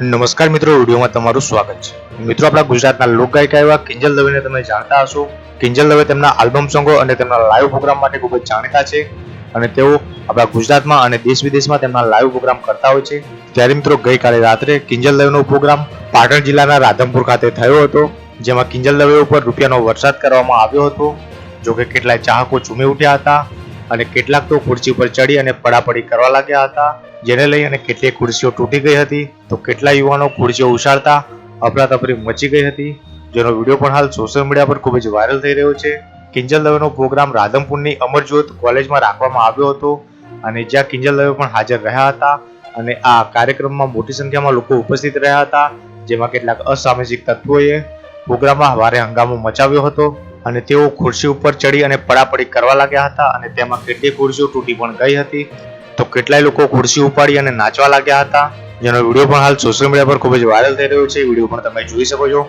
નમસ્કાર મિત્રો, વિડીયોમાં તમારું સ્વાગત છે. મિત્રો, આપણા ગુજરાતના લોકગાયિકા એવા કિંજલ દવેને તમે જાણતા હશો. કિંજલ દવે તેમના આલ્બમ સોંગો અને તેમના લાઈવ પ્રોગ્રામ માટે ખૂબ જ જાણીતા છે અને તેઓ આપણા ગુજરાતમાં અને દેશ વિદેશમાં તેમના લાઈવ પ્રોગ્રામ કરતા હોય છે. ત્યારે મિત્રો, ગઈકાલે રાત્રે કિંજલ દવેનો પ્રોગ્રામ પાટણ જિલ્લાના રાધનપુર ખાતે થયો હતો, જેમાં કિંજલ દવે ઉપર રૂપિયાનો વરસાદ કરવામાં આવ્યો હતો. જો કે કેટલાય ચાહકો ઝૂમી ઉઠ્યા હતા અને કેટલાક તો ખુરશી પર ચડી અને પડાપડી કરવા લાગ્યા હતા. જેને લઈ અને કેટલીક ખુરશીઓ તૂટી ગઈ હતી, તો કેટલા યુવાનો ખુરશીઓ ઉછાળતા, અફરાતફરી મચી ગઈ હતી, જેનો વીડિયો પણ હાલ સોશિયલ મીડિયા પર ખૂબ જ વાયરલ થઈ રહ્યો છે. કિંજલ દવેનો પ્રોગ્રામ રાધનપુરની અમરજ્યોત કોલેજમાં રાખવામાં આવ્યો હતો અને જ્યાં કિંજલ દવે પણ હાજર રહ્યા હતા અને આ કાર્યક્રમમાં મોટી સંખ્યામાં લોકો ઉપસ્થિત રહ્યા હતા, જેમાં કેટલાક અસામાજિક તત્વોએ પ્રોગ્રામમાં ભારે હંગામો મચાવ્યો હતો અને તેઓ ખુરશી ઉપર ચડી અને પડાપડી કરવા લાગ્યા હતા અને તેમાં કેટલીક ખુરશીઓ તૂટી પણ ગઈ હતી. તો કેટલાય લોકો ખુરશી ઉપાડી અને નાચવા લાગ્યા હતા. જેનો વીડિયો પણ હાલ સોશિયલ મીડિયા પર ખૂબ જ વાયરલ થઈ રહ્યો છે. વીડિયો પણ તમે જોઈ શકો છો.